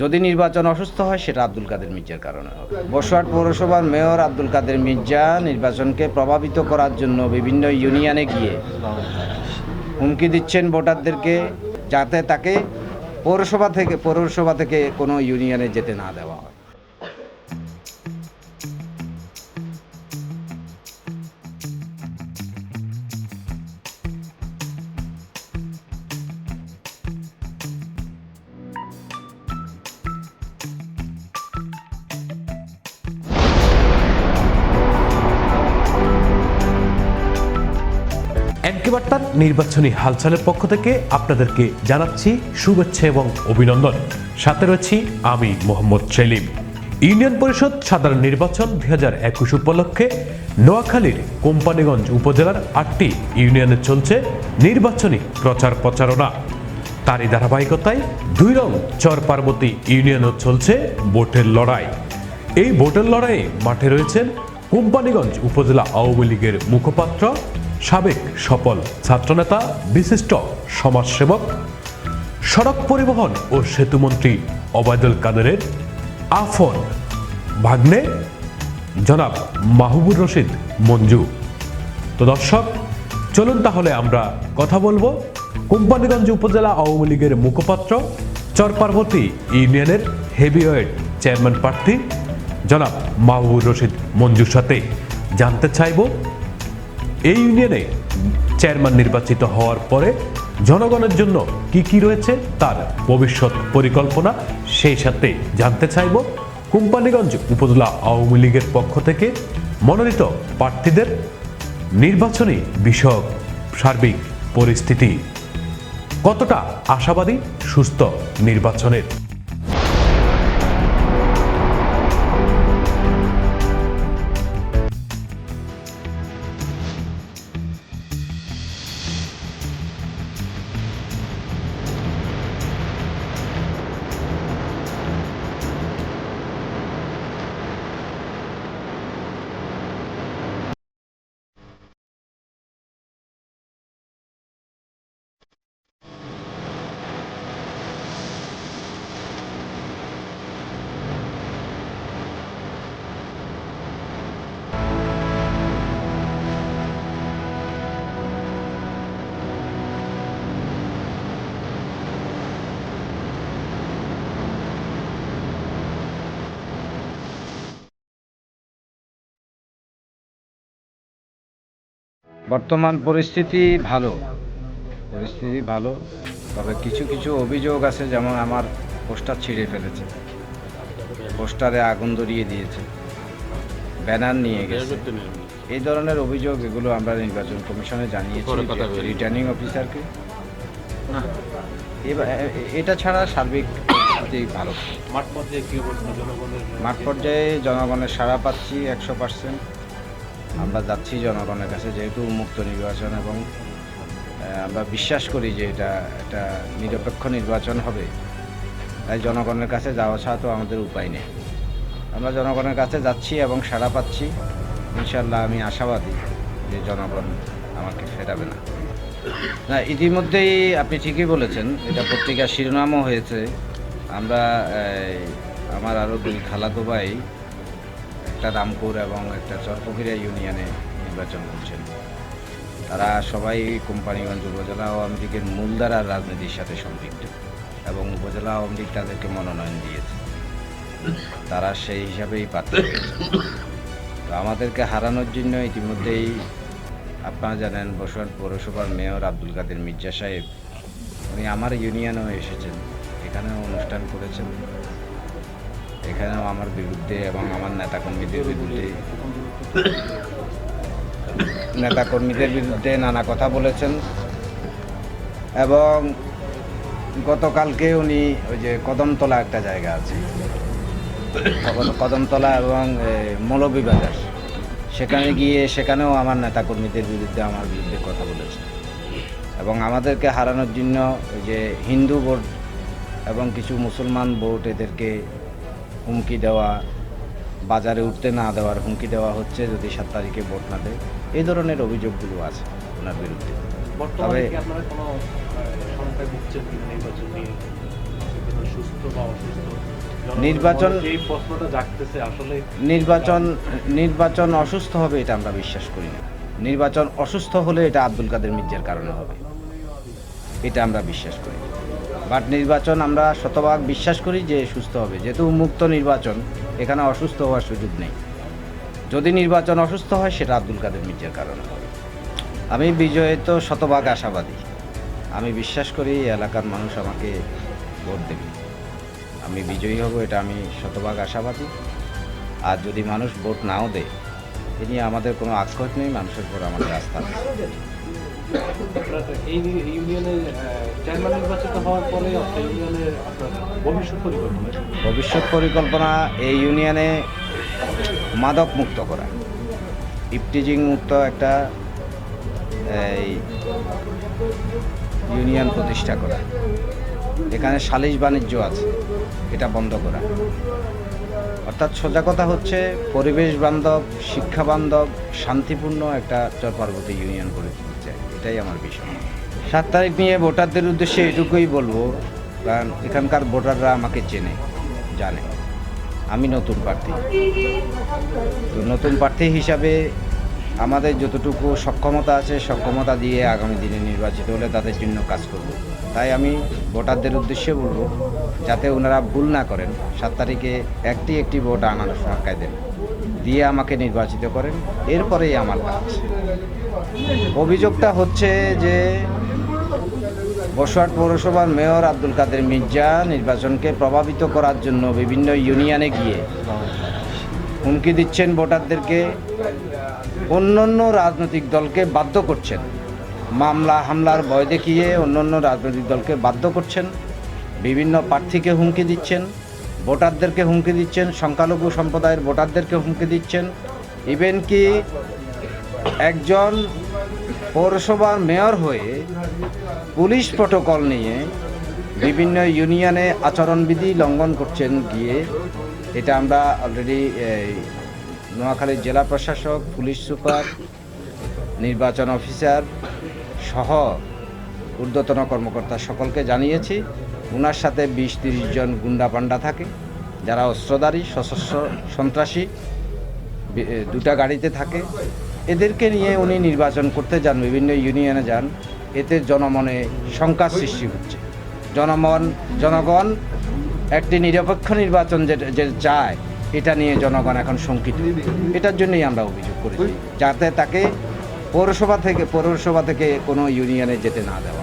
যদি নির্বাচন অসুস্থ হয়, সেটা আব্দুল কাদের মির্জার কারণে হবে। বসুয়াট পৌরসভার মেয়র আব্দুল কাদের মির্জা নির্বাচনকে প্রভাবিত করার জন্য বিভিন্ন ইউনিয়নে গিয়ে হুমকি দিচ্ছেন ভোটারদেরকে, যাতে তাকে পৌরসভা থেকে পৌরসভা থেকে কোনো ইউনিয়নে যেতে না দেওয়া হয়। বার্তার নির্বাচনী হালচালের পক্ষ থেকে আপনাদেরকে জানাচ্ছি শুভেচ্ছা এবং অভিনন্দন। সাথে রয়েছি আমি মোহাম্মদ সেলিম। ইউনিয়ন পরিষদ সাধারণ নির্বাচন দুই হাজার একুশ উপলক্ষে নোয়াখালীর কোম্পানিগঞ্জ উপজেলার আটটি ইউনিয়নে চলছে নির্বাচনী প্রচার প্রচারণা। তারই ধারাবাহিকতায় দুই রং চর পার্বতী ইউনিয়নও চলছে ভোটের লড়াই। এই ভোটের লড়াইয়ে মাঠে রয়েছেন কোম্পানিগঞ্জ উপজেলা আওয়ামী লীগের মুখপাত্র সাবেক সফল ছাত্রনেতা, বিশিষ্ট সমাজসেবক সড়ক পরিবহন ও সেতুমন্ত্রী ওবায়দুল কাদেরের আফন ভাগ্নে, জনাব মাহবুব রশিদ মঞ্জু। তো দর্শক, চলুন তাহলে আমরা কথা বলব কোম্পানিগঞ্জ উপজেলা আওয়ামী লীগের মুখপাত্র, চরপার্বতী ইউনিয়নের হেভিওয়েট চেয়ারম্যান প্রার্থী, জনাব মাহবুব রশিদ মঞ্জুর সাথে জানতে চাইব এই ইউনিয়নে চেয়ারম্যান নির্বাচিত হওয়ার পরে জনগণের জন্য কি কি রয়েছে তার ভবিষ্যৎ পরিকল্পনা সেই সাথে জানতে চাইব। কোম্পানিগঞ্জ উপজেলা আওয়ামী লীগের পক্ষ থেকে মনোনীত প্রার্থীদের নির্বাচনী বিষয়ক সার্বিক পরিস্থিতি কতটা আশাবাদী সুস্থ নির্বাচনের বর্তমান পরিস্থিতি ভালো পরিস্থিতি ভালো তবে কিছু কিছু অভিযোগ আছে যেমন আমার পোস্টার ছিঁড়ে ফেলেছে পোস্টারে আগুন ধরিয়ে দিয়েছে ব্যানার নিয়ে গেছে। এই ধরনের অভিযোগ এগুলো আমরা নির্বাচন কমিশনে জানিয়েছি রিটার্নিং অফিসারকে এটা ছাড়া সার্বিক ভালো। মাঠ পর্যায়ে জনগণের মাঠ পর্যায়ে জনগণের সাড়া পাচ্ছি একশো পার্সেন্ট। আমরা যাচ্ছি জনগণের কাছে যেহেতু মুক্ত নির্বাচন এবং আমরা বিশ্বাস করি যে এটা একটা নিরপেক্ষ নির্বাচন হবে, তাই জনগণের কাছে যাওয়া ছাড়া তো আমাদের উপায় নেই। আমরা জনগণের কাছে যাচ্ছি এবং সাড়া পাচ্ছি ইনশাল্লাহ আমি আশাবাদী যে জনগণ আমাকে ফেরাবে না। না, ইতিমধ্যেই আপনি ঠিকই বলেছেন, এটা পত্রিকার শিরোনামও হয়েছে। আমরা আমার আরও দুই খালাতো ভাই একটা রামপুর এবং একটা চরপকিরা ইউনিয়নে নির্বাচন করছেন। তারা সবাই কোম্পানিগঞ্জ উপজেলা আওয়ামী লীগের মূলধারার রাজনীতির সাথে সম্পৃক্ত এবং উপজেলা আওয়ামী লীগ তাদেরকে মনোনয়ন দিয়েছে। তারা সেই হিসাবেই হয়েছে। তো আমাদেরকে হারানোর জন্য ইতিমধ্যেই আপনারা জানেন বসুয়াট পৌরসভার মেয়র আব্দুল কাদের মির্জা সাহেব, উনি আমার ইউনিয়নেও এসেছেন, এখানেও অনুষ্ঠান করেছেন। এখানেও আমার বিরুদ্ধে এবং আমার নেতাকর্মীদের বিরুদ্ধে। নেতাকর্মীদের বিরুদ্ধে নানা কথা বলেছেন। এবং গতকালকে উনি ওই যে কদমতলা একটা জায়গা আছে। কদম- কদমতলা এবং মৌলবী বাজার। সেখানে গিয়ে সেখানেও আমার নেতাকর্মীদের বিরুদ্ধে আমার বিরুদ্ধে কথা বলেছে এবং আমাদেরকে হারানোর জন্য যে হিন্দু ভোট এবং কিছু মুসলমান ভোট এদেরকে হুমকি দেওয়া বাজারে উঠতে না দেওয়ার হুমকি দেওয়া হচ্ছে যদি সাত তারিখে ভোট না দেয়। এই ধরনের অভিযোগগুলো আছে ওনার বিরুদ্ধে। তবে- নির্বাচন নির্বাচন নির্বাচন অসুস্থ হবে এটা আমরা বিশ্বাস করি না। নির্বাচন অসুস্থ হলে এটা আব্দুল কাদের মির্জার কারণে হবে। এটা আমরা বিশ্বাস করি বাট নির্বাচন আমরা শতভাগ বিশ্বাস করি যে সুস্থ হবে। যেহেতু মুক্ত নির্বাচন, এখানে অসুস্থ হওয়ার সুযোগ নেই। যদি নির্বাচন অসুস্থ হয়, সেটা আব্দুল কাদের মির্জার কারণে হবে। আমি বিজয়ে তো শতভাগ আশাবাদী। আমি বিশ্বাস করি এই এলাকার মানুষ আমাকে ভোট দেবে। আমি বিজয়ী হব, এটা আমি শতভাগ আশাবাদী। আর যদি মানুষ ভোট নাও দেয়, এ নিয়ে আমাদের কোনো আক্ষেপ নেই, মানুষের উপর আমাদের আস্থা আপনার ভবিষ্যৎ পরিকল্পনা এই ইউনিয়নে মাদক মুক্ত করা। ইপটিজিং মুক্ত একটা, এই, ইউনিয়ন প্রতিষ্ঠা করা। এখানে সালিশ বাণিজ্য আছে, এটা বন্ধ করা। অর্থাৎ সোজা কথা হচ্ছে, পরিবেশ বান্ধব, শিক্ষা বান্ধব, শান্তিপূর্ণ একটা চর পার্বতী ইউনিয়ন করে এটাই আমার বিষয়। সাত তারিখ নিয়ে ভোটারদের উদ্দেশ্যে এটুকুই বলব, কারণ এখানকার ভোটাররা আমাকে চেনে, জানে। আমি নতুন প্রার্থী। তো নতুন প্রার্থী হিসাবে আমাদের যতটুকু সক্ষমতা আছে, সক্ষমতা দিয়ে আগামী দিনে নির্বাচিত হলে তাদের জন্য কাজ করব। তাই আমি ভোটারদের উদ্দেশ্যে বলব, যাতে ওনারা ভুল না করেন, সাত তারিখে একটি একটি ভোট আনার সরকার দেন। দিয়ে আমাকে নির্বাচিত করেন। এরপরেই আমার কাজ। অভিযোগটা হচ্ছে যে বসুয়াট পৌরসভার মেয়র আব্দুল কাদের মির্জা নির্বাচনকে প্রভাবিত করার জন্য বিভিন্ন ইউনিয়নে গিয়ে হুমকি দিচ্ছেন ভোটারদেরকে। অন্য অন্য রাজনৈতিক দলকে বাধ্য করছেন। মামলা, হামলার ভয় দেখিয়ে অন্য অন্য রাজনৈতিক দলকে বাধ্য করছেন। বিভিন্ন প্রার্থীকে হুমকি দিচ্ছেন। ভোটারদেরকে হুমকি দিচ্ছেন, সংখ্যালঘু সম্প্রদায়ের ভোটারদেরকে হুমকি দিচ্ছেন। ইভেন কি একজন পৌরসভার মেয়র হয়ে পুলিশ প্রোটোকল নিয়ে বিভিন্ন ইউনিয়নে আচরণবিধি লঙ্ঘন করছেন গিয়ে, এটা আমরা অলরেডি নোয়াখালীর জেলা প্রশাসক, পুলিশ সুপার, নির্বাচন অফিসার সহ ঊর্ধ্বতন কর্মকর্তা সকলকে জানিয়েছি। ওনার সাথে বিশ তিরিশ জন গুন্ডা পান্ডা থাকে। যারা অস্ত্রধারী, সশস্ত্র সন্ত্রাসী দুটা গাড়িতে থাকে। এদেরকে নিয়ে উনি নির্বাচন করতে যান, বিভিন্ন ইউনিয়নে যান। এতে জনমনে শঙ্কার সৃষ্টি হচ্ছে। জনমন, জনগণ একটি নিরপেক্ষ নির্বাচন যে চায়, এটা নিয়ে জনগণ এখন শঙ্কিত। এটার জন্যই আমরা অভিযোগ করেছি, যাতে তাকে পৌরসভা থেকে পৌরসভা থেকে কোনো ইউনিয়নে যেতে না দেওয়া